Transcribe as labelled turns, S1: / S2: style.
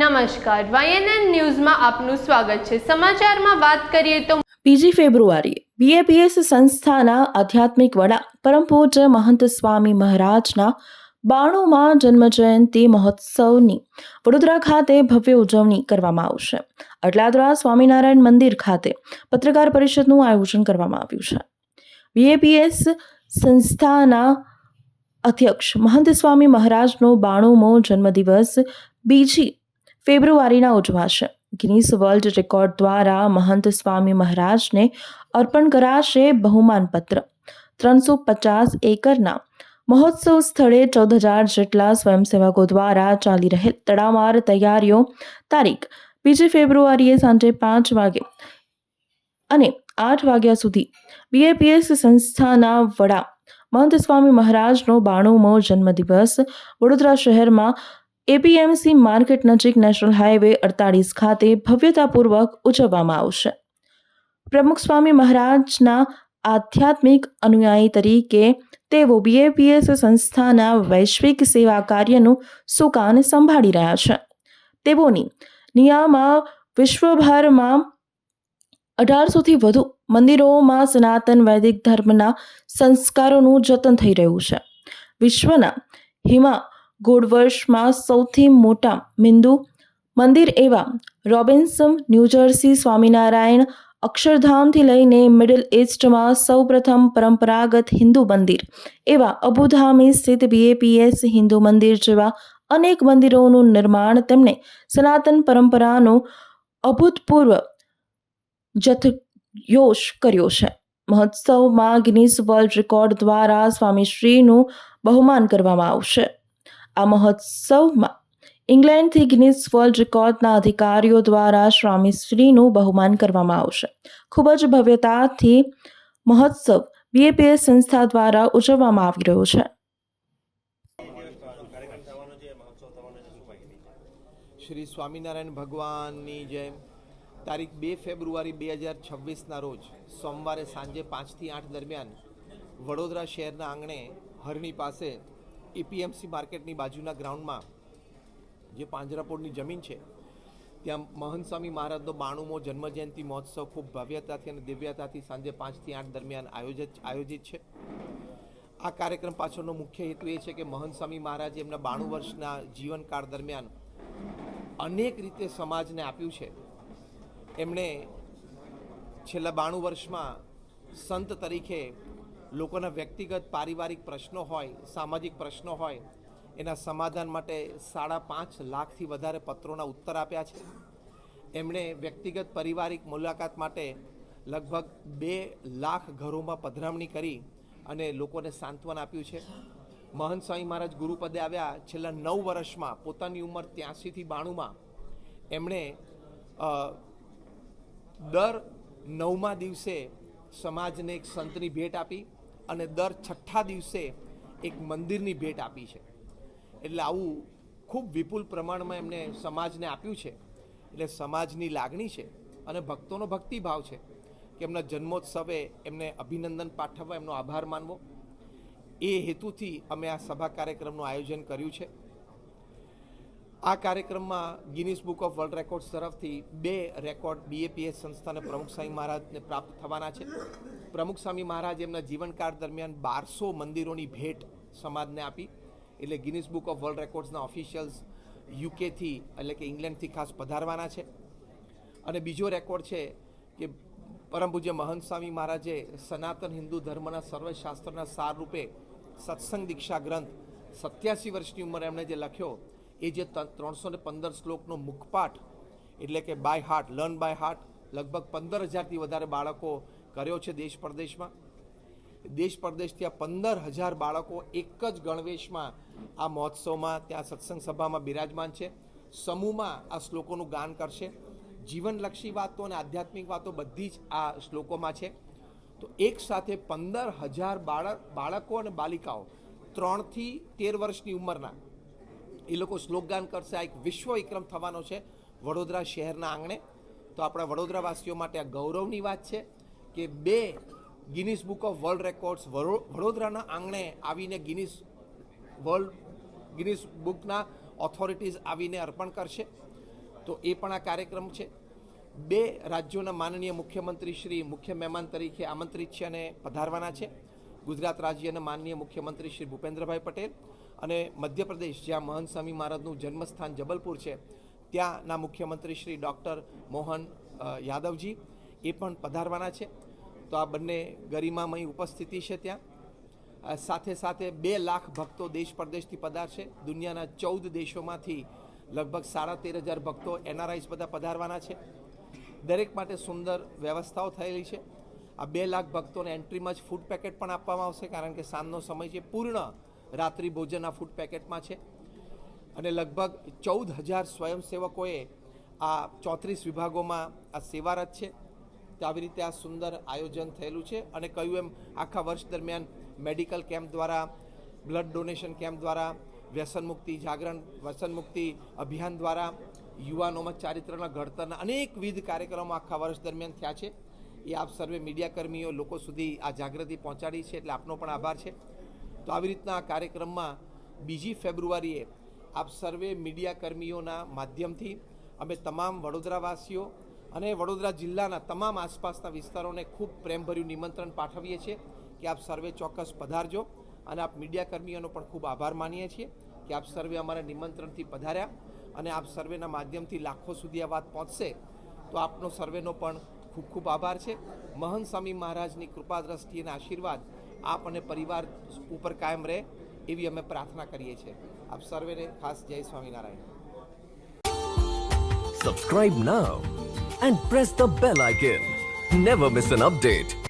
S1: નમસ્કાર વાયએનએન ન્યૂઝમાં આપનું સ્વાગત છે. સમાચારમાં વાત કરીએ તો
S2: બીજી ફેબ્રુઆરીએ બીએપીએસ સંસ્થાના આધ્યાત્મિક વડા પરમ પૂજ્ય મહંત સ્વામી મહારાજના બાણુમાં જન્મજયંતિ મહોત્સવની વડોદરા ખાતે ભવ્ય ઉજવણી કરવામાં આવશે. અટલાદરા સ્વામિનારાયણ મંદિર ખાતે પત્રકાર પરિષદનું આયોજન કરવામાં આવ્યું છે. બીએપીએસ સંસ્થાના અધ્યક્ષ મહંત સ્વામી મહારાજનો બાણુમો જન્મદિવસ બીજી ફેબ્રુઆરીના ઉજવાશે. ગિનીસ વર્લ્ડ રેકોર્ડ દ્વારા મહંત સ્વામી મહારાજને અર્પણ કરાશે બહુમાનપત્ર ત્રણસો પચાસ એકરના મહોત્સવ સ્થળે ચૌદ હજાર જેટલા સ્વયંસેવકો દ્વારા ચાલી રહેલ તડામાર તૈયારીઓ. તારીખ, બીજી ફેબ્રુઆરીએ સાંજે પાંચ વાગે અને આઠ વાગ્યા સુધી બીએપીએસ સંસ્થાના વડા મહંત સ્વામી મહારાજનો બાણુમો જન્મદિવસ વડોદરા શહેરમાં એપીએમસી માર્કેટ નજીક નેશનલ હાઈવે અડતાળીસ ખાતે ભવ્યતાપૂર્વક ઉજવવામાં આવશે. પ્રમુખ સ્વામી મહારાજના આધ્યાત્મિક અનુયાયી તરીકે તેઓ બીએપીએસ સંસ્થાના વૈશ્વિક સેવા કાર્યનું સુકાન સંભાળી રહ્યા છે. તેઓની નિયામાં વિશ્વભરમાં અઢારસોથી વધુ મંદિરોમાં સનાતન વૈદિક ધર્મના સંસ્કારોનું જતન થઈ રહ્યું છે. વિશ્વના હિમા ગોળવર્ષમાં સૌથી મોટા મિંદુ મંદિર એવા રોબિન્સમ ન્યૂજર્સી સ્વામિનારાયણ, અક્ષરધામથી લઈને મિડલ ઇસ્ટમાં સૌપ્રથમ પરંપરાગત હિન્દુ મંદિર એવા અબુધામી સ્થિત બીએપીએસ હિન્દુ મંદિર જેવા અનેક મંદિરોનું નિર્માણ તેમણે સનાતન પરંપરાનો અભૂતપૂર્વ જથયોશ કર્યો છે. મહોત્સવમાં ગિનિસ વર્લ્ડ રેકોર્ડ દ્વારા સ્વામીશ્રીનું બહુમાન કરવામાં આવશે. આ મહોત્સવમાં ઇંગ્લેન્ડથી ગિનિસ વર્લ્ડ રેકોર્ડના અધિકારીઓ દ્વારા સ્વામીશ્રીનું બહુમાન કરવામાં આવશે. ખૂબ જ ભવ્યતાથી મહોત્સવ બીએપીએસ સંસ્થા દ્વારા ઉજવવામાં આવી રહ્યો છે.
S3: શ્રી સ્વામિનારાયણ ભગવાનની જય તારીખ બે ફેબ્રુઆરી બે હજાર છવ્વીસના રોજ સોમવારે સાંજે પાંચથી આઠ દરમિયાન વડોદરા શહેરના આંગણે હરણી પાસે એપીએમસી માર્કેટની બાજુના ગ્રાઉન્ડમાં જે પાંજરાપોળની જમીન છે, ત્યાં મહંત સ્વામી મહારાજનો બાણુમો જન્મજયંતિ મહોત્સવ ખૂબ ભવ્યતાથી અને દિવ્યતાથી સાંજે પાંચથી આઠ દરમિયાન આયોજિત આયોજિત છે. આ કાર્યક્રમ પાછળનો મુખ્ય હેતુ એ છે કે મહંત સ્વામી મહારાજે એમના બાણું વર્ષના જીવનકાળ દરમિયાન અનેક રીતે સમાજને આપ્યું છે. એમણે છેલ્લા બાણું વર્ષમાં સંત તરીકે લોકોના વ્યક્તિગત પારિવારિક પ્રશ્નો હોય, સામાજિક પ્રશ્નો હોય, એના સમાધાન માટે સાડા પાંચ લાખથી વધારે પત્રોના ઉત્તર આપ્યા છે. એમણે વ્યક્તિગત પારિવારિક મુલાકાત માટે લગભગ બે લાખ ઘરોમાં પધરામણી કરી અને લોકોને સાંત્વન આપ્યું છે. મહંત સ્વામી મહારાજ ગુરુપદે આવ્યા છેલ્લા નવ વર્ષમાં, પોતાની ઉંમર ત્યાંસીથી બાણુંમાં. એમણે દર નવમા દિવસે સમાજને એક સંતની ભેટ આપી. અને દર છઠ્ઠા દિવસે એક મંદિરની ભેટ આપી છે. એટલે આવું ખૂબ વિપુલ પ્રમાણમાં એમને સમાજને આપ્યું છે. એટલે સમાજની લાગણી છે અને ભક્તોનો ભક્તિભાવ છે કે એમના જન્મોત્સવે એમને અભિનંદન પાઠવવા, એમનો આભાર માનવો. એ હેતુથી અમે આ સભા કાર્યક્રમનું આયોજન કર્યું છે. આ કાર્યક્રમમાં Guinness book of world records તરફથી બે રેકોર્ડ બીએપીએસ સંસ્થાના પ્રમુખ સ્વામી મહારાજને પ્રાપ્ત થવાના છે. પ્રમુખ સ્વામી મહારાજ એમના જીવનકાળ દરમિયાન બારસો મંદિરોની ભેટ સમાજને આપી. એટલે ગિનિસ બુક ઓફ વર્લ્ડ રેકોર્ડ્સના ઓફિશિયલ્સ યુકેથી એટલે કે ઇંગ્લેન્ડથી ખાસ પધારવાના છે. અને બીજો રેકોર્ડ છે કે પરમ પૂજ્ય મહંત સ્વામી મહારાજે સનાતન હિન્દુ ધર્મના સર્વશાસ્ત્રના સાર રૂપે સત્સંગ દીક્ષા ગ્રંથ સત્યાસી વર્ષની ઉંમરે એમણે જે લખ્યો એ જે ત્રણસો ને પંદર શ્લોકનો મુખપાઠ, એટલે કે by heart learn by heart લગભગ પંદર હજારથી વધારે બાળકો કર્યો છે દેશ પરદેશમાં. દેશ પરદેશથી આ પંદર હજાર બાળકો એક જ ગણવેશમાં આ મહોત્સવમાં, ત્યાં સત્સંગ સભામાં બિરાજમાન છે. સમૂહમાં આ શ્લોકોનું ગાન કરશે. જીવનલક્ષી વાતો અને આધ્યાત્મિક વાતો બધી જ આ શ્લોકોમાં છે. તો એક સાથે પંદર હજાર બાળક, બાળકો અને બાલિકાઓ ત્રણથી તેર વર્ષની ઉંમરના એ લોકો શ્લોકગાન કરશે. આ એક વિશ્વ વિક્રમ થવાનો છે વડોદરા શહેરના આંગણે. તો આપણા વડોદરાવાસીઓ માટે આ ગૌરવની વાત છે કે બે Guinness book of world records વડોદરાના આંગણે આવીને ગિનિસ વર્લ્ડ ગિનિસ બુકના ઓથોરિટીઝ આવીને અર્પણ કરશે. તો એ પણ આ કાર્યક્રમ છે. બે રાજ્યોના માનનીય મુખ્યમંત્રી શ્રી મુખ્ય મહેમાન તરીકે આમંત્રિત છે અને પધારવાના છે. ગુજરાત રાજ્યના માનનીય મુખ્યમંત્રી શ્રી ભૂપેન્દ્રભાઈ પટેલ અને મધ્યપ્રદેશ, જ્યાં મહંત સ્વામી મહારાજનું જન્મસ્થાન જબલપુર છે, ત્યાંના મુખ્યમંત્રી શ્રી ડૉક્ટર મોહન યાદવજી એ પણ પધારવાના છે. તો આ બંને ગરિમામય ઉપસ્થિતિ છે ત્યાં. સાથે સાથે બે લાખ ભક્તો દેશ પરદેશથી પધારશે દુનિયાના ચૌદ દેશોમાંથી લગભગ સાડા તેર હજાર ભક્તો એનઆરઆઈસ બધા પધારવાના છે. દરેક માટે સુંદર વ્યવસ્થાઓ થયેલી છે. આ બે લાખ ભક્તોને એન્ટ્રીમાં જ ફૂડ પેકેટ પણ આપવામાં આવશે, કારણ કે સાંજનો સમય છે, પૂર્ણ રાત્રિ ભોજનના ફૂડ પેકેટમાં છે. અને લગભગ ચૌદ હજાર સ્વયંસેવકોએ આ ચોત્રીસ વિભાગોમાં આ સેવારત છે. તો આવી રીતે આ સુંદર આયોજન થયેલું છે અને કહ્યું એમ, આખા વર્ષ દરમિયાન મેડિકલ કેમ્પ દ્વારા, બ્લડ ડોનેશન કેમ્પ દ્વારા, વ્યસન મુક્તિ જાગરણ, વ્યસન મુક્તિ અભિયાન દ્વારા યુવાનોમાં ચારિત્રના ઘડતરના અનેકવિધ કાર્યક્રમો આખા વર્ષ દરમિયાન થયા છે. એ આપ સર્વે મીડિયાકર્મીઓ લોકો સુધી આ જાગૃતિ પહોંચાડી છે એટલે આપનો પણ આભાર છે. તો આવી રીતના આ કાર્યક્રમમાં બીજી ફેબ્રુઆરીએ આપ સર્વે મીડિયાકર્મીઓના માધ્યમથી અમે તમામ વડોદરાવાસીઓ અને વડોદરા જિલ્લાના તમામ આસપાસના વિસ્તારોને ખૂબ પ્રેમભર્યું નિમંત્રણ પાઠવીએ છીએ કે આપ સર્વે ચોક્કસ પધારજો અને આપ મીડિયાકર્મીઓનો પણ ખૂબ આભાર માનીએ છીએ કે આપ સર્વે અમારા નિમંત્રણથી પધાર્યા અને આપ સર્વેના માધ્યમથી લાખો સુધી આ વાત પહોંચશે તો આપનો સર્વેનો પણ ખૂબ ખૂબ આભાર છે. મહંત સ્વામી મહારાજની કૃપા દ્રષ્ટિ અને આશીર્વાદ આપ અને પરિવાર ઉપર કાયમ રહે એવી અમે પ્રાર્થના કરીએ છીએ. આપ સર્વેને ખાસ જય Swaminarayan.
S4: Subscribe now and press the bell icon never miss an update.